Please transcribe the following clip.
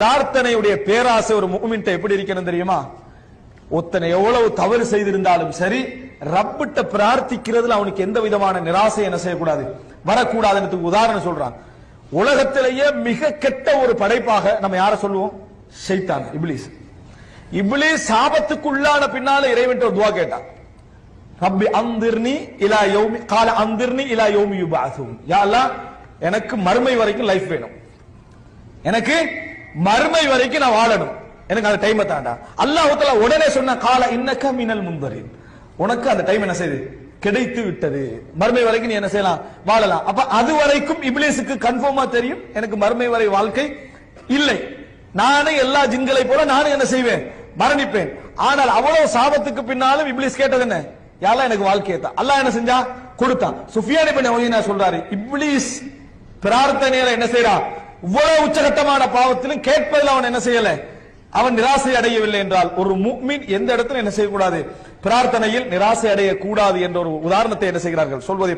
பிரார்த்தனையுடைய பேராசை ஒரு முகமின்ட்ட எப்படி இருக்கணும் தெரியுமா? ஒத்தனை எவ்வளவு தவறு செய்திருந்தாலும் சரி ரப்பிட்ட பிரார்த்திக்கிறதுல அவனுக்கு எந்த விதமான நிராசை என்ன செய்யக்கூடாது? வரக்கூடாதுன்னு உதாரணம் சொல்றான். உலகத்திலேயே மிக கெட்ட ஒரு படைப்பாக நம்ம யார சொல்லுவோம்? ஷைத்தான் இப்லீஸ் இப்லீஸ் சாபத்துக்குள்ளான பின்னால இறைவன் ஒரு துவா கேட்டான். ரப்பி அந்திர்னி இலா யோமி கால அந்திர்னி இலா யோமி யுபாசும் யா எனக்கு மறுமை வரைக்கும் லைஃப் வேணும். எனக்கு மறுமை வரைக்கும் நான் வாழணும். எனக்கு அந்த டைமை தாண்டா. அல்லாஹ் உடனே சொன்ன கால இன்னக்க மினல் முந்தரின் உனக்கு அந்த டைம் என்ன செய்யுது கிடைத்து விட்டது. மறுமை வரைக்கும் நீ என்ன செய்யலாம்? வாழலாம். அப்ப அது வரைக்கும் இப்லீஸுக்கு கன்ஃபார்மா தெரியும். எனக்கு மறுமை வரை வாழ்க்கை இல்லை. நானே எல்லா ஜின்களை போல நானும் என்ன செய்வேன்? மரணிப்பேன். ஆனால் அவ்வளவு சாபத்துக்கு பின்னாலும் இப்லீஸ் கேட்டது என்ன? யாரெல்லாம் எனக்கு வாழ்க்கையை தான் அல்லாஹ் என்ன செஞ்சா? கொடுத்தான். சுஃபியானி பண்ண உயைனா சொல்றாரு இப்லீஸ் பிரார்த்தனையில என்ன செய்யறான் இவ்வளவு உச்சகட்டமான பாவத்திலும் கேட்பதில் அவன் என்ன செய்யல? அவன் நிராசை அடையவில்லை என்றால் ஒரு முக்மின் எந்த இடத்துல என்ன செய்யக்கூடாது? பிரார்த்தனையில் நிராசை அடையக்கூடாது என்ற ஒரு உதாரணத்தை என்ன செய்கிறார்கள்? சொல்வதை